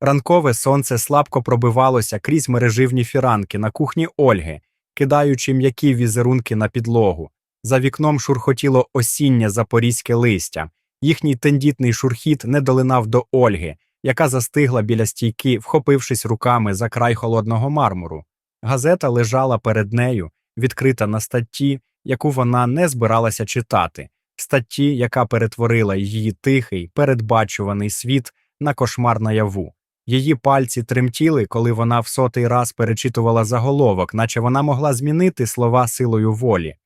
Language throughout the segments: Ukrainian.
Ранкове сонце слабко пробивалося крізь мереживні фіранки на кухні Ольги, кидаючи м'які візерунки на підлогу. За вікном шурхотіло осіннє запорізьке листя. Їхній тендітний шурхіт не долинав до Ольги, яка застигла біля стійки, вхопившись руками за край холодного мармуру. Газета лежала перед нею, відкрита на статті, яку вона не збиралася читати, статті, яка перетворила її тихий, передбачуваний світ на кошмар наяву. Її пальці тремтіли, коли вона в сотий раз перечитувала заголовок, наче вона могла змінити слова силою волі.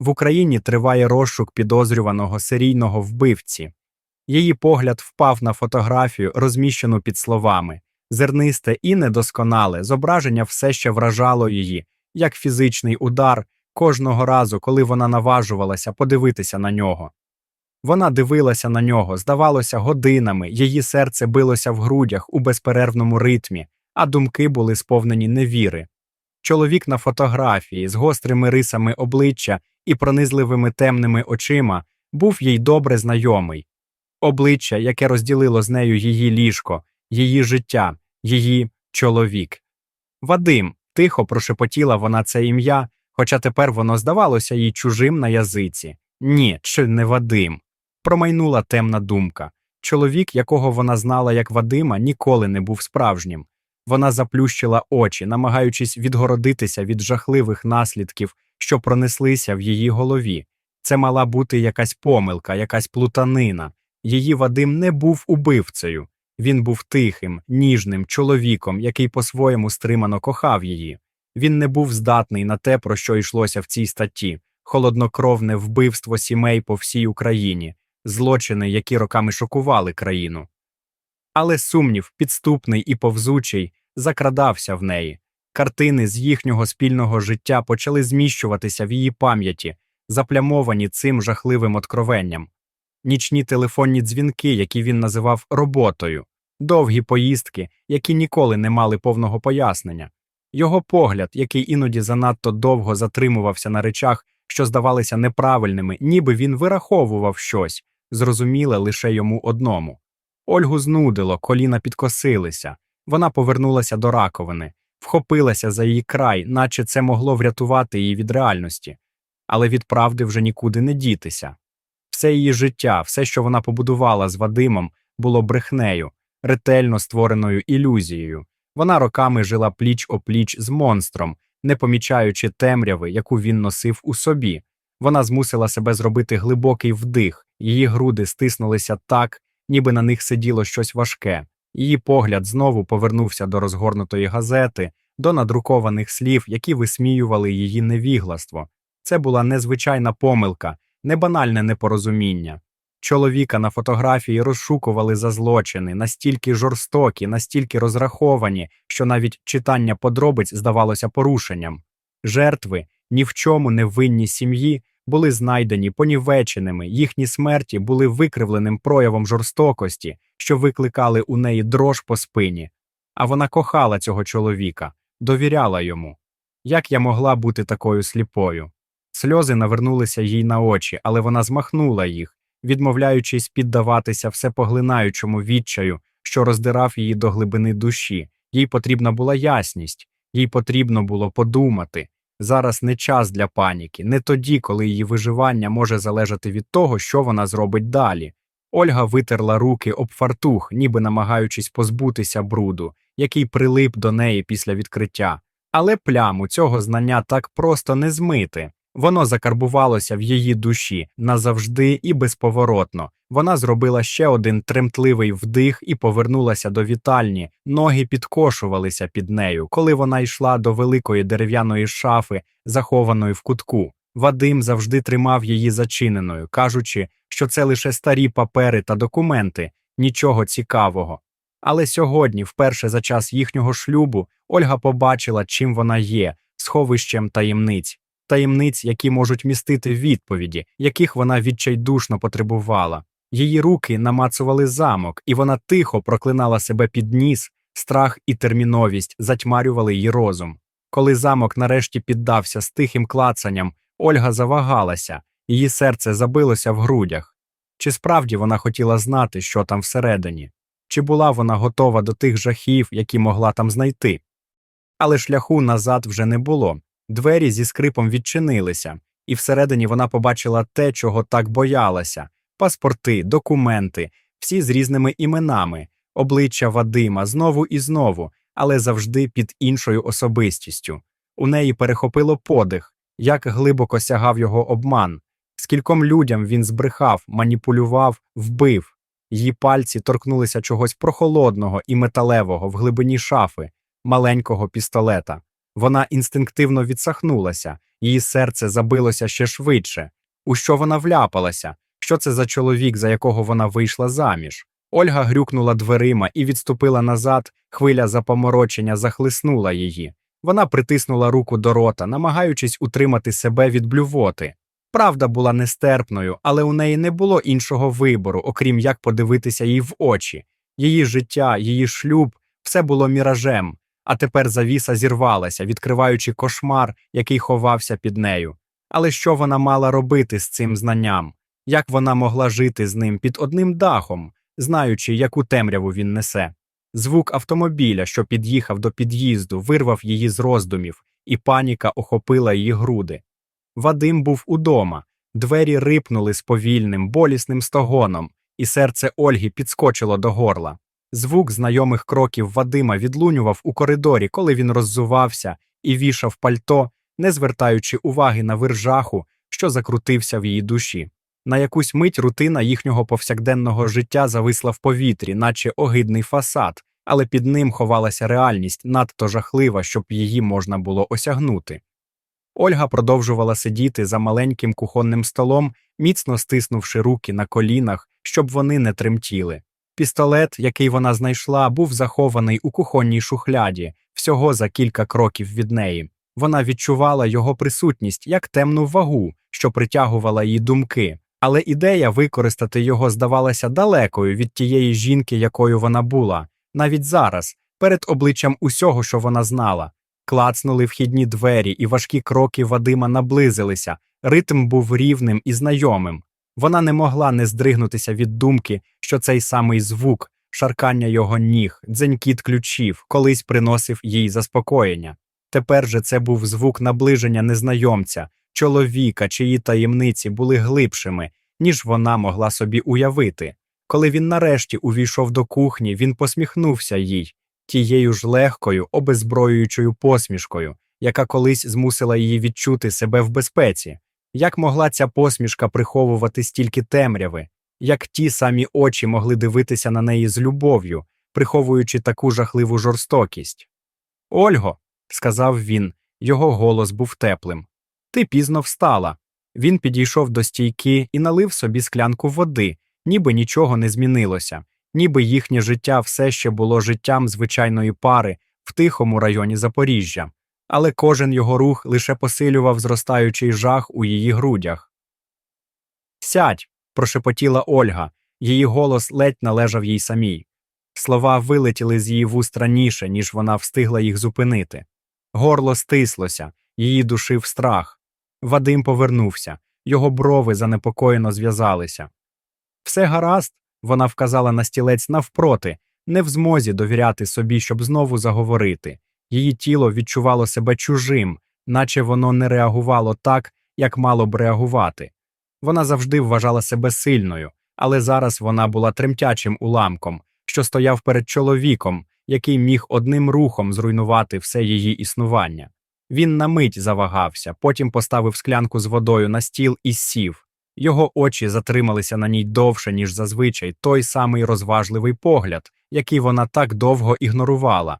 В Україні триває розшук підозрюваного серійного вбивці. Її погляд впав на фотографію, розміщену під словами. Зернисте і недосконале зображення все ще вражало її, як фізичний удар, кожного разу, коли вона наважувалася подивитися на нього. Вона дивилася на нього, здавалося, годинами, її серце билося в грудях у безперервному ритмі, а думки були сповнені невіри. Чоловік на фотографії з гострими рисами обличчя і пронизливими темними очима був їй добре знайомий. Обличчя, яке розділило з нею її ліжко, її життя, її чоловік. Вадим, тихо прошепотіла вона це ім'я, хоча тепер воно здавалося їй чужим на язиці. Ні, чи не Вадим. Промайнула темна думка. Чоловік, якого вона знала як Вадима, ніколи не був справжнім. Вона заплющила очі, намагаючись відгородитися від жахливих наслідків, що пронеслися в її голові. Це мала бути якась помилка, якась плутанина. Її Вадим не був убивцею. Він був тихим, ніжним чоловіком, який по-своєму стримано кохав її. Він не був здатний на те, про що йшлося в цій статті холоднокровне вбивство сімей по всій Україні, злочини, які роками шокували країну. Але сумнів, підступний і повзучий, закрадався в неї. Картини з їхнього спільного життя почали зміщуватися в її пам'яті, заплямовані цим жахливим откровенням. Нічні телефонні дзвінки, які він називав роботою, довгі поїздки, які ніколи не мали повного пояснення, його погляд, який іноді занадто довго затримувався на речах, що здавалися неправильними, ніби він вираховував щось, зрозуміле лише йому одному. Ольгу знудило, коліна підкосилися. Вона повернулася до раковини, вхопилася за її край, наче це могло врятувати її від реальності, але від правди вже нікуди не дітися. Все її життя, все, що вона побудувала з Вадимом, було брехнею, ретельно створеною ілюзією. Вона роками жила пліч опліч з монстром, не помічаючи темряви, яку він носив у собі. Вона змусила себе зробити глибокий вдих, її груди стиснулися так, ніби на них сиділо щось важке. Її погляд знову повернувся до розгорнутої газети, до надрукованих слів, які висміювали її невігластво. Це була незвичайна помилка, не банальне непорозуміння. Чоловіка на фотографії розшукували за злочини, настільки жорстокі, настільки розраховані, що навіть читання подробиць здавалося порушенням. Жертви, ні в чому не винні сім'ї, були знайдені понівеченими, їхні смерті були викривленим проявом жорстокості, що викликали у неї дрож по спині. А вона кохала цього чоловіка, довіряла йому. Як я могла бути такою сліпою? Сльози навернулися їй на очі, але вона змахнула їх, відмовляючись піддаватися всепоглинаючому відчаю, що роздирав її до глибини душі. Їй потрібна була ясність, їй потрібно було подумати. Зараз не час для паніки, не тоді, коли її виживання може залежати від того, що вона зробить далі. Ольга витерла руки об фартух, ніби намагаючись позбутися бруду, який прилип до неї після відкриття. Але пляму цього знання так просто не змити. Воно закарбувалося в її душі назавжди і безповоротно. Вона зробила ще один тремтливий вдих і повернулася до вітальні. Ноги підкошувалися під нею, коли вона йшла до великої дерев'яної шафи, захованої в кутку. Вадим завжди тримав її зачиненою, кажучи, що це лише старі папери та документи, нічого цікавого. Але сьогодні, вперше за час їхнього шлюбу, Ольга побачила, чим вона є, сховищем таємниць таємниць, які можуть містити відповіді, яких вона відчайдушно потребувала. Її руки намацували замок, і вона тихо проклинала себе під ніс, страх і терміновість затьмарювали її розум. Коли замок нарешті піддався з тихим клацанням, Ольга завагалася, її серце забилося в грудях. Чи справді вона хотіла знати, що там всередині? чи була вона готова до тих жахів, які могла там знайти. Але шляху назад вже не було. Двері зі скрипом відчинилися, і всередині вона побачила те, чого так боялася паспорти, документи, всі з різними іменами, обличчя Вадима знову і знову, але завжди під іншою особистістю. У неї перехопило подих, як глибоко сягав його обман. Скільком людям він збрехав, маніпулював, вбив. Її пальці торкнулися чогось прохолодного і металевого в глибині шафи, маленького пістолета. Вона інстинктивно відсахнулася, її серце забилося ще швидше. У що вона вляпалася? Що це за чоловік, за якого вона вийшла заміж? Ольга грюкнула дверима і відступила назад, хвиля запоморочення захлиснула її. Вона притиснула руку до рота, намагаючись утримати себе від блювоти. Правда була нестерпною, але у неї не було іншого вибору, окрім як подивитися їй в очі. Її життя, її шлюб все було міражем, а тепер завіса зірвалася, відкриваючи кошмар, який ховався під нею. Але що вона мала робити з цим знанням? Як вона могла жити з ним під одним дахом, знаючи, яку темряву він несе? Звук автомобіля, що під'їхав до під'їзду, вирвав її з роздумів, і паніка охопила її груди. Вадим був удома, двері рипнули з повільним, болісним стогоном, і серце Ольги підскочило до горла. Звук знайомих кроків Вадима відлунював у коридорі, коли він роззувався і вішав пальто, не звертаючи уваги на вир жаху, що закрутився в її душі. На якусь мить рутина їхнього повсякденного життя зависла в повітрі, наче огидний фасад, але під ним ховалася реальність надто жахлива, щоб її можна було осягнути. Ольга продовжувала сидіти за маленьким кухонним столом, міцно стиснувши руки на колінах, щоб вони не тремтіли. Пістолет, який вона знайшла, був захований у кухонній шухляді, всього за кілька кроків від неї. Вона відчувала його присутність як темну вагу, що притягувала її думки, але ідея використати його здавалася далекою від тієї жінки, якою вона була, навіть зараз, перед обличчям усього, що вона знала. Клацнули вхідні двері, і важкі кроки Вадима наблизилися. Ритм був рівним і знайомим. Вона не могла не здригнутися від думки, що цей самий звук, шаркання його ніг, дзенькіт ключів, колись приносив їй заспокоєння. Тепер же це був звук наближення незнайомця, чоловіка, чиї таємниці були глибшими, ніж вона могла собі уявити. Коли він нарешті увійшов до кухні, він посміхнувся їй, тією ж легкою, обезброюючою посмішкою, яка колись змусила її відчути себе в безпеці. Як могла ця посмішка приховувати стільки темряви, як ті самі очі могли дивитися на неї з любов'ю, приховуючи таку жахливу жорстокість? Ольго, сказав він, його голос був теплим. Ти пізно встала. Він підійшов до стійки і налив собі склянку води, ніби нічого не змінилося, ніби їхнє життя все ще було життям звичайної пари в тихому районі Запоріжжя, але кожен його рух лише посилював зростаючий жах у її грудях. Сядь. прошепотіла Ольга, її голос ледь належав їй самій. Слова вилетіли з її вуст раніше, ніж вона встигла їх зупинити. Горло стислося, її душив страх. Вадим повернувся, його брови занепокоєно зв'язалися. Все гаразд, вона вказала на стілець навпроти, не в змозі довіряти собі, щоб знову заговорити. Її тіло відчувало себе чужим, наче воно не реагувало так, як мало б реагувати. Вона завжди вважала себе сильною, але зараз вона була тремтячим уламком, що стояв перед чоловіком, який міг одним рухом зруйнувати все її існування. Він на мить завагався, потім поставив склянку з водою на стіл і сів. Його очі затрималися на ній довше, ніж зазвичай, той самий розважливий погляд, який вона так довго ігнорувала.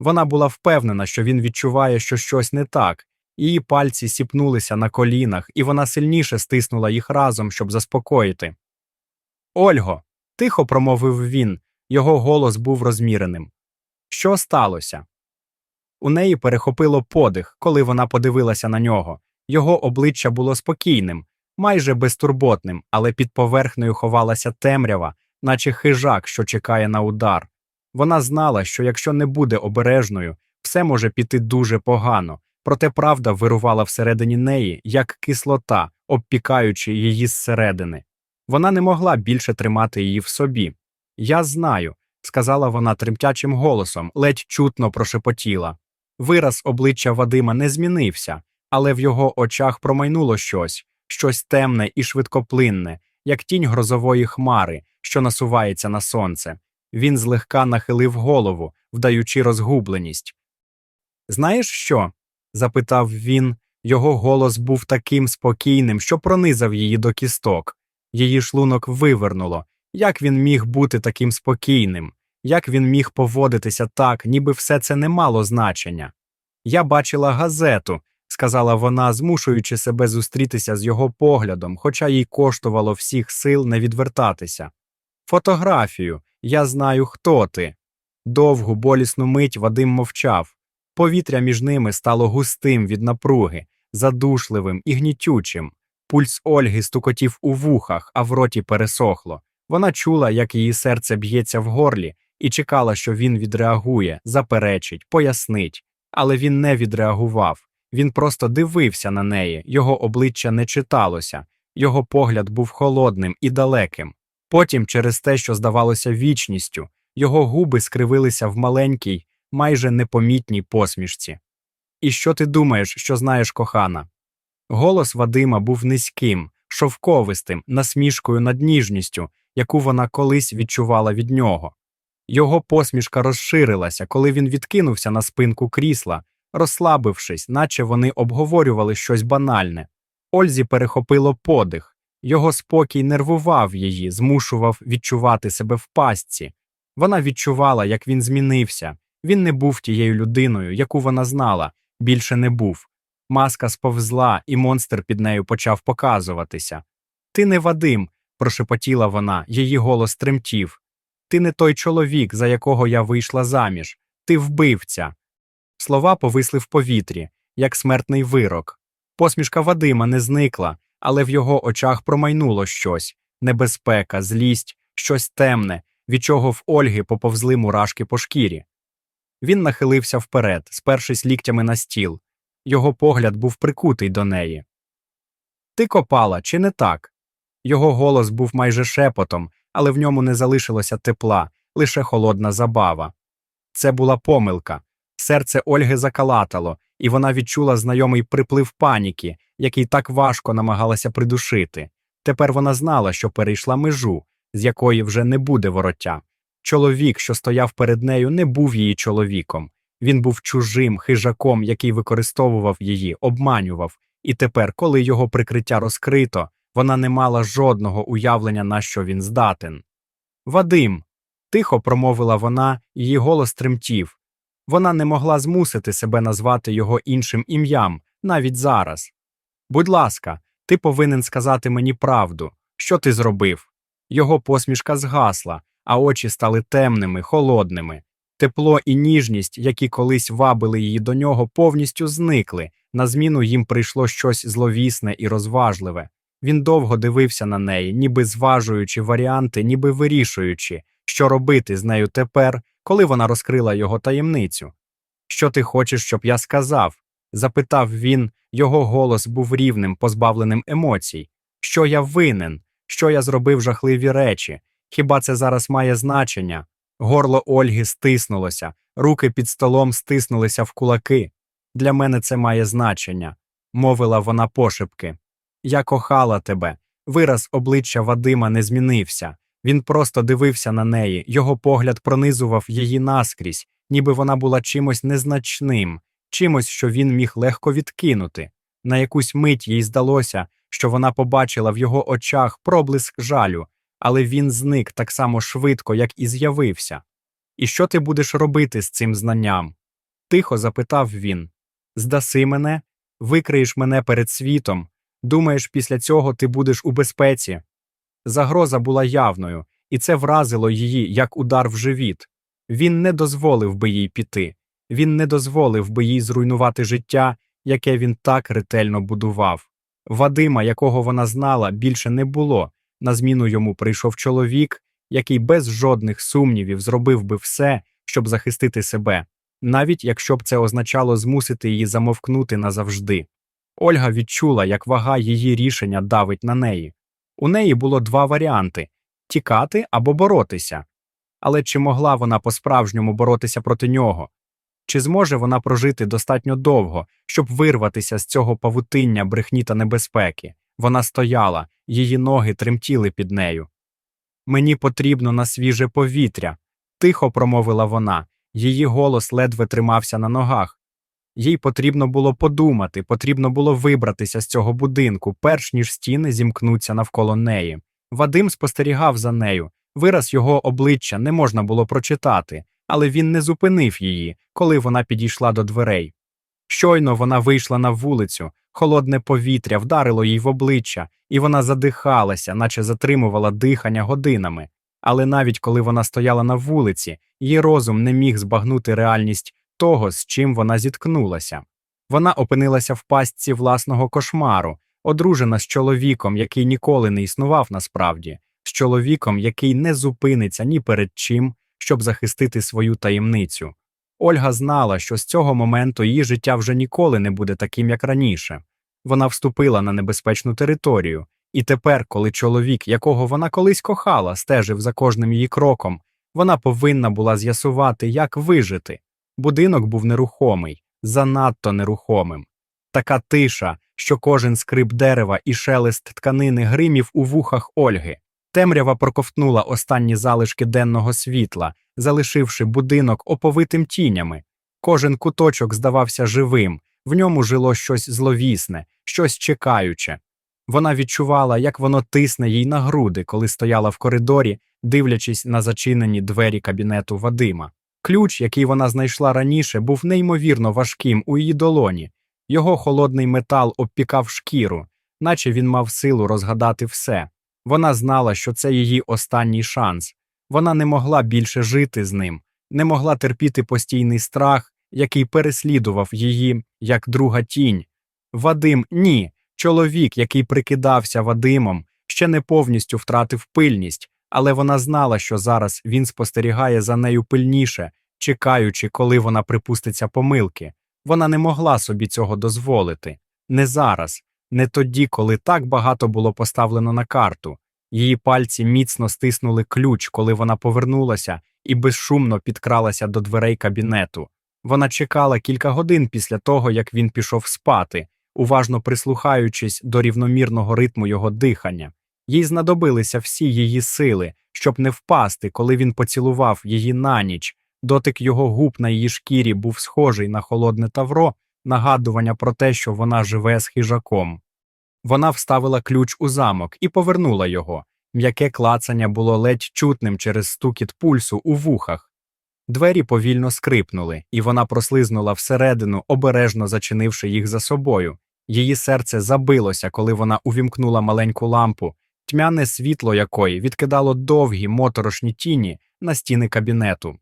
Вона була впевнена, що він відчуває, що щось не так, її пальці сіпнулися на колінах, і вона сильніше стиснула їх разом, щоб заспокоїти. Ольго, тихо промовив він, його голос був розміреним. Що сталося? У неї перехопило подих, коли вона подивилася на нього. Його обличчя було спокійним, майже безтурботним, але під поверхнею ховалася темрява, наче хижак, що чекає на удар. Вона знала, що якщо не буде обережною, все може піти дуже погано, проте правда вирувала всередині неї, як кислота, обпікаючи її зсередини. Вона не могла більше тримати її в собі. Я знаю, сказала вона тремтячим голосом, ледь чутно прошепотіла. Вираз обличчя Вадима не змінився, але в його очах промайнуло щось, щось темне і швидкоплинне, як тінь грозової хмари, що насувається на сонце. Він злегка нахилив голову, вдаючи розгубленість. Знаєш що? запитав він. Його голос був таким спокійним, що пронизав її до кісток. Її шлунок вивернуло. Як він міг бути таким спокійним? Як він міг поводитися так, ніби все це не мало значення? Я бачила газету, сказала вона, змушуючи себе зустрітися з його поглядом, хоча їй коштувало всіх сил не відвертатися. Фотографію, я знаю, хто ти. Довгу болісну мить Вадим мовчав. Повітря між ними стало густим від напруги, задушливим і гнітючим. Пульс Ольги стукотів у вухах, а в роті пересохло. Вона чула, як її серце б'ється в горлі, і чекала, що він відреагує, заперечить, пояснить. Але він не відреагував. Він просто дивився на неї, його обличчя не читалося, його погляд був холодним і далеким. Потім, через те, що здавалося вічністю, його губи скривилися в маленькій, майже непомітній посмішці. І що ти думаєш, що знаєш кохана? Голос Вадима був низьким, шовковистим, насмішкою над ніжністю, яку вона колись відчувала від нього. Його посмішка розширилася, коли він відкинувся на спинку крісла, розслабившись, наче вони обговорювали щось банальне. Ользі перехопило подих, його спокій нервував її, змушував відчувати себе в пастці. Вона відчувала, як він змінився. Він не був тією людиною, яку вона знала, більше не був. Маска сповзла, і монстр під нею почав показуватися. Ти не Вадим, прошепотіла вона, її голос тремтів. Ти не той чоловік, за якого я вийшла заміж, ти вбивця. Слова повисли в повітрі, як смертний вирок. Посмішка Вадима не зникла, але в його очах промайнуло щось небезпека, злість, щось темне, від чого в Ольги поповзли мурашки по шкірі. Він нахилився вперед, спершись ліктями на стіл. Його погляд був прикутий до неї. Ти копала, чи не так? Його голос був майже шепотом, але в ньому не залишилося тепла, лише холодна забава. Це була помилка. Серце Ольги закалатало, і вона відчула знайомий приплив паніки, який так важко намагалася придушити. Тепер вона знала, що перейшла межу, з якої вже не буде вороття. Чоловік, що стояв перед нею, не був її чоловіком. Він був чужим хижаком, який використовував її, обманював, і тепер, коли його прикриття розкрито, вона не мала жодного уявлення, на що він здатен. Вадим. тихо промовила вона, її голос тремтів. Вона не могла змусити себе назвати його іншим ім'ям, навіть зараз. Будь ласка, ти повинен сказати мені правду, що ти зробив. Його посмішка згасла, а очі стали темними, холодними. Тепло і ніжність, які колись вабили її до нього, повністю зникли. На зміну їм прийшло щось зловісне і розважливе. Він довго дивився на неї, ніби зважуючи варіанти, ніби вирішуючи, що робити з нею тепер, коли вона розкрила його таємницю. Що ти хочеш, щоб я сказав? Запитав він, його голос був рівним, позбавленим емоцій. Що я винен? Що я зробив жахливі речі? Хіба це зараз має значення? Горло Ольги стиснулося, руки під столом стиснулися в кулаки. Для мене це має значення, мовила вона пошепки. Я кохала тебе. Вираз обличчя Вадима не змінився. Він просто дивився на неї, його погляд пронизував її наскрізь, ніби вона була чимось незначним, чимось, що він міг легко відкинути. На якусь мить їй здалося, що вона побачила в його очах проблиск жалю, але він зник так само швидко, як і з'явився. І що ти будеш робити з цим знанням? Тихо запитав він. Здаси мене, викриєш мене перед світом. Думаєш, після цього ти будеш у безпеці? Загроза була явною, і це вразило її як удар в живіт. Він не дозволив би їй піти, він не дозволив би їй зруйнувати життя, яке він так ретельно будував. Вадима, якого вона знала, більше не було. На зміну йому прийшов чоловік, який без жодних сумнівів зробив би все, щоб захистити себе, навіть якщо б це означало змусити її замовкнути назавжди. Ольга відчула, як вага її рішення давить на неї. У неї було два варіанти тікати або боротися. Але чи могла вона по-справжньому боротися проти нього? Чи зможе вона прожити достатньо довго, щоб вирватися з цього павутиння брехні та небезпеки? Вона стояла, її ноги тремтіли під нею. Мені потрібно на свіже повітря, тихо промовила вона, її голос ледве тримався на ногах. Їй потрібно було подумати, потрібно було вибратися з цього будинку, перш ніж стіни зімкнуться навколо неї. Вадим спостерігав за нею. Вираз його обличчя не можна було прочитати, але він не зупинив її, коли вона підійшла до дверей. Щойно вона вийшла на вулицю, холодне повітря вдарило їй в обличчя, і вона задихалася, наче затримувала дихання годинами. Але навіть коли вона стояла на вулиці, її розум не міг збагнути реальність того, з чим вона зіткнулася. Вона опинилася в пастці власного кошмару, одружена з чоловіком, який ніколи не існував насправді, з чоловіком, який не зупиниться ні перед чим, щоб захистити свою таємницю. Ольга знала, що з цього моменту її життя вже ніколи не буде таким, як раніше. Вона вступила на небезпечну територію, і тепер, коли чоловік, якого вона колись кохала, стежив за кожним її кроком, вона повинна була з'ясувати, як вижити. Будинок був нерухомий, занадто нерухомим. Така тиша, що кожен скрип дерева і шелест тканини гримів у вухах Ольги. Темрява проковтнула останні залишки денного світла, залишивши будинок оповитим тінями. Кожен куточок здавався живим, в ньому жило щось зловісне, щось чекаюче. Вона відчувала, як воно тисне їй на груди, коли стояла в коридорі, дивлячись на зачинені двері кабінету Вадима. Ключ, який вона знайшла раніше, був неймовірно важким у її долоні. Його холодний метал обпікав шкіру, наче він мав силу розгадати все. Вона знала, що це її останній шанс. Вона не могла більше жити з ним, не могла терпіти постійний страх, який переслідував її як друга тінь. Вадим ні. Чоловік, який прикидався Вадимом, ще не повністю втратив пильність, але вона знала, що зараз він спостерігає за нею пильніше, чекаючи, коли вона припуститься помилки. Вона не могла собі цього дозволити. Не зараз, не тоді, коли так багато було поставлено на карту. Її пальці міцно стиснули ключ, коли вона повернулася і безшумно підкралася до дверей кабінету. Вона чекала кілька годин після того, як він пішов спати, уважно прислухаючись до рівномірного ритму його дихання. Їй знадобилися всі її сили, щоб не впасти, коли він поцілував її на ніч. Дотик його губ на її шкірі був схожий на холодне тавро, нагадування про те, що вона живе з хижаком. Вона вставила ключ у замок і повернула його. М'яке клацання було ледь чутним через стукіт пульсу у вухах. Двері повільно скрипнули, і вона прослизнула всередину, обережно зачинивши їх за собою. Її серце забилося, коли вона увімкнула маленьку лампу, тьмяне світло якої відкидало довгі моторошні тіні на стіни кабінету.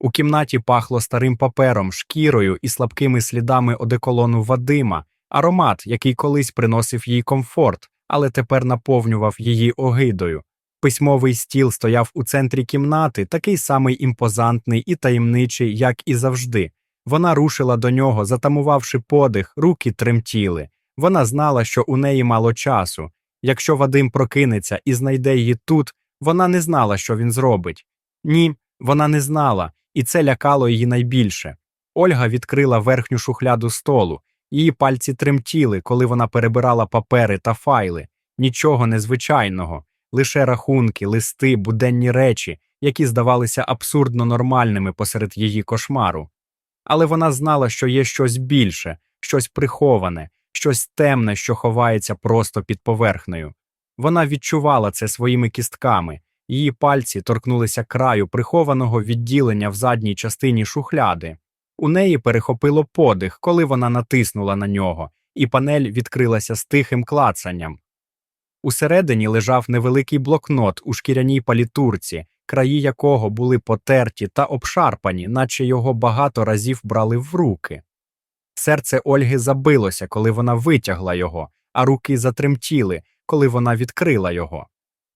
У кімнаті пахло старим папером, шкірою і слабкими слідами одеколону Вадима, аромат, який колись приносив їй комфорт, але тепер наповнював її огидою. Письмовий стіл стояв у центрі кімнати, такий самий імпозантний і таємничий, як і завжди. Вона рушила до нього, затамувавши подих, руки тремтіли. Вона знала, що у неї мало часу. Якщо Вадим прокинеться і знайде її тут, вона не знала, що він зробить. Ні, вона не знала, і це лякало її найбільше. Ольга відкрила верхню шухляду столу, її пальці тремтіли, коли вона перебирала папери та файли. Нічого незвичайного, лише рахунки, листи, буденні речі, які здавалися абсурдно нормальними посеред її кошмару. Але вона знала, що є щось більше, щось приховане, щось темне, що ховається просто під поверхнею. Вона відчувала це своїми кістками, її пальці торкнулися краю прихованого відділення в задній частині шухляди. У неї перехопило подих, коли вона натиснула на нього, і панель відкрилася з тихим клацанням. Усередині лежав невеликий блокнот у шкіряній палітурці, краї якого були потерті та обшарпані, наче його багато разів брали в руки. Серце Ольги забилося, коли вона витягла його, а руки затремтіли, коли вона відкрила його.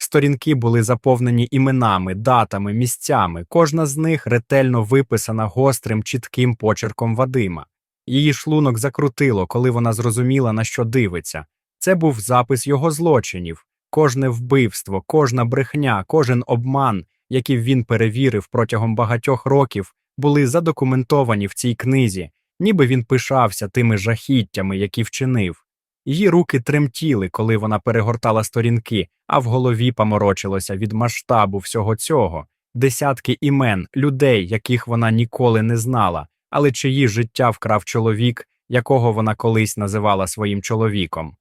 Сторінки були заповнені іменами, датами, місцями, кожна з них ретельно виписана гострим, чітким почерком Вадима. Її шлунок закрутило, коли вона зрозуміла, на що дивиться. Це був запис його злочинів, кожне вбивство, кожна брехня, кожен обман, які він перевірив протягом багатьох років, були задокументовані в цій книзі, ніби він пишався тими жахіттями, які вчинив. Її руки тремтіли, коли вона перегортала сторінки, а в голові поморочилося від масштабу всього цього десятки імен, людей, яких вона ніколи не знала, але чиї життя вкрав чоловік, якого вона колись називала своїм чоловіком.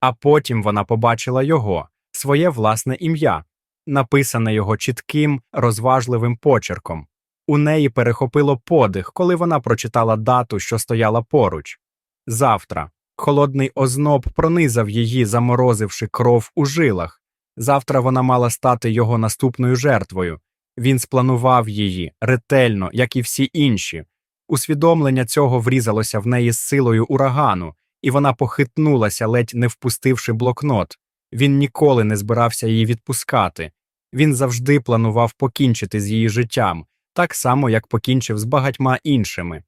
А потім вона побачила його, своє власне ім'я, написане його чітким, розважливим почерком. У неї перехопило подих, коли вона прочитала дату, що стояла поруч. Завтра. Холодний озноб пронизав її, заморозивши кров у жилах. Завтра вона мала стати його наступною жертвою. Він спланував її ретельно, як і всі інші. Усвідомлення цього врізалося в неї з силою урагану, і вона похитнулася, ледь не впустивши блокнот. Він ніколи не збирався її відпускати. Він завжди планував покінчити з її життям, так само, як покінчив з багатьма іншими.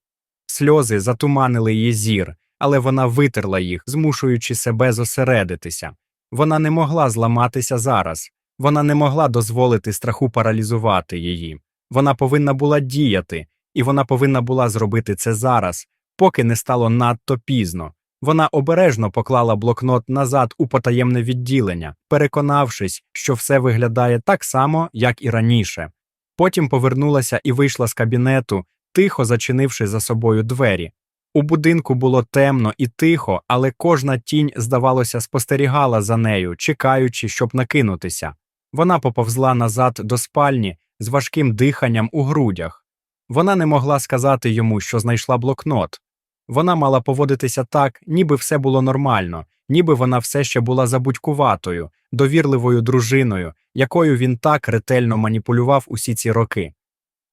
Сльози затуманили її зір, але вона витерла їх, змушуючи себе зосередитися. Вона не могла зламатися зараз, вона не могла дозволити страху паралізувати її. Вона повинна була діяти, і вона повинна була зробити це зараз, поки не стало надто пізно. Вона обережно поклала блокнот назад у потаємне відділення, переконавшись, що все виглядає так само, як і раніше. Потім повернулася і вийшла з кабінету, тихо зачинивши за собою двері. У будинку було темно і тихо, але кожна тінь, здавалося, спостерігала за нею, чекаючи, щоб накинутися. Вона поповзла назад до спальні з важким диханням у грудях. Вона не могла сказати йому, що знайшла блокнот. Вона мала поводитися так, ніби все було нормально, ніби вона все ще була забудькуватою, довірливою дружиною, якою він так ретельно маніпулював усі ці роки.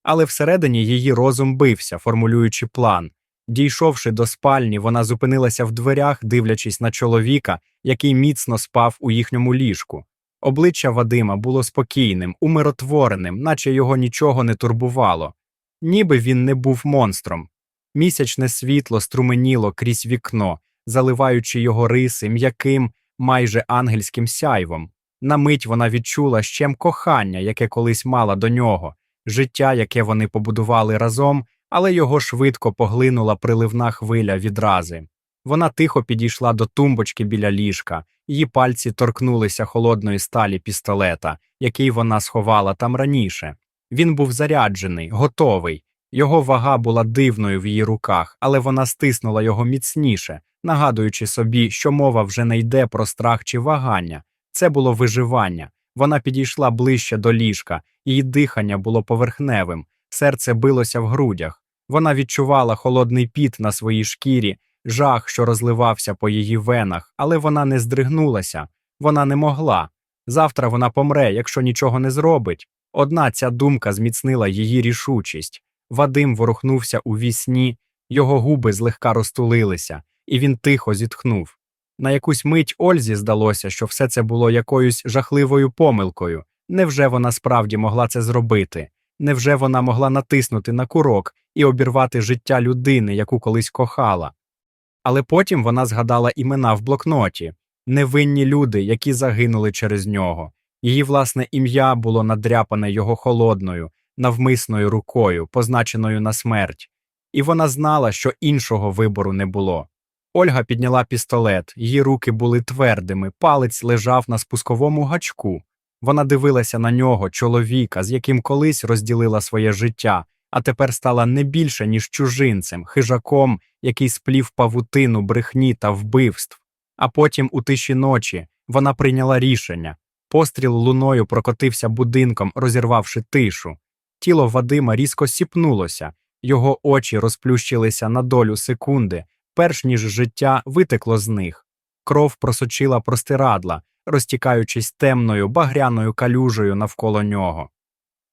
Але всередині її розум бився, формулюючи план. Дійшовши до спальні, вона зупинилася в дверях, дивлячись на чоловіка, який міцно спав у їхньому ліжку. Обличчя Вадима було спокійним, умиротвореним, наче його нічого не турбувало, ніби він не був монстром. Місячне світло струменіло крізь вікно, заливаючи його риси м'яким, майже ангельським сяйвом. На мить вона відчула щем кохання, яке колись мала до нього, життя, яке вони побудували разом, але його швидко поглинула приливна хвиля відрази. Вона тихо підійшла до тумбочки біля ліжка, її пальці торкнулися холодної сталі пістолета, який вона сховала там раніше. Він був заряджений, готовий. Його вага була дивною в її руках, але вона стиснула його міцніше, нагадуючи собі, що мова вже не йде про страх чи вагання. Це було виживання. Вона підійшла ближче до ліжка, її дихання було поверхневим, серце билося в грудях. Вона відчувала холодний піт на своїй шкірі, жах, що розливався по її венах, але вона не здригнулася, вона не могла. Завтра вона помре, якщо нічого не зробить. Одна ця думка зміцнила її рішучість. Вадим ворухнувся у вісні, його губи злегка розтулилися, і він тихо зітхнув. На якусь мить Ользі здалося, що все це було якоюсь жахливою помилкою. Невже вона справді могла це зробити? Невже вона могла натиснути на курок і обірвати життя людини, яку колись кохала? Але потім вона згадала імена в блокноті невинні люди, які загинули через нього. Її власне ім'я було надряпане його холодною, навмисною рукою, позначеною на смерть, і вона знала, що іншого вибору не було. Ольга підняла пістолет, її руки були твердими, палець лежав на спусковому гачку. Вона дивилася на нього, чоловіка, з яким колись розділила своє життя, а тепер стала не більше, ніж чужинцем, хижаком, який сплів павутину, брехні та вбивств. А потім, у тиші ночі, вона прийняла рішення. Постріл луною прокотився будинком, розірвавши тишу. Тіло Вадима різко сіпнулося, його очі розплющилися на долю секунди, перш ніж життя витекло з них. Кров просочила простирадла, розтікаючись темною багряною калюжею навколо нього.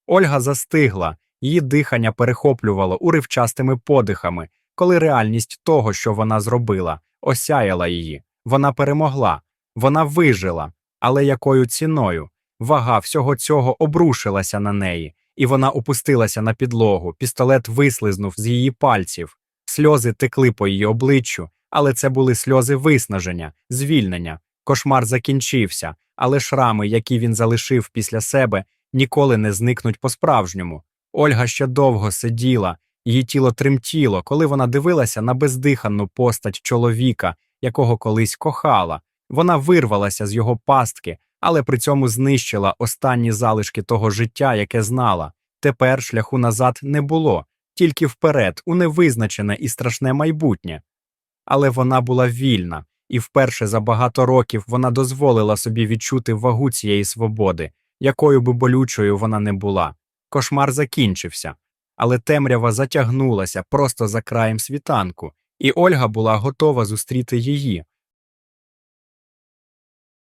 Ольга застигла, її дихання перехоплювало уривчастими подихами, коли реальність того, що вона зробила, осяяла її. Вона перемогла, вона вижила, але якою ціною? Вага всього цього обрушилася на неї, і вона опустилася на підлогу, пістолет вислизнув з її пальців, сльози текли по її обличчю, але це були сльози виснаження, звільнення. Кошмар закінчився, але шрами, які він залишив після себе, ніколи не зникнуть по-справжньому. Ольга ще довго сиділа, її тіло тремтіло, коли вона дивилася на бездиханну постать чоловіка, якого колись кохала. Вона вирвалася з його пастки, але при цьому знищила останні залишки того життя, яке знала. Тепер шляху назад не було, тільки вперед, у невизначене і страшне майбутнє. Але вона була вільна, і вперше за багато років вона дозволила собі відчути вагу цієї свободи, якою би болючою вона не була. Кошмар закінчився, але темрява затягнулася просто за краєм світанку, і Ольга була готова зустріти її,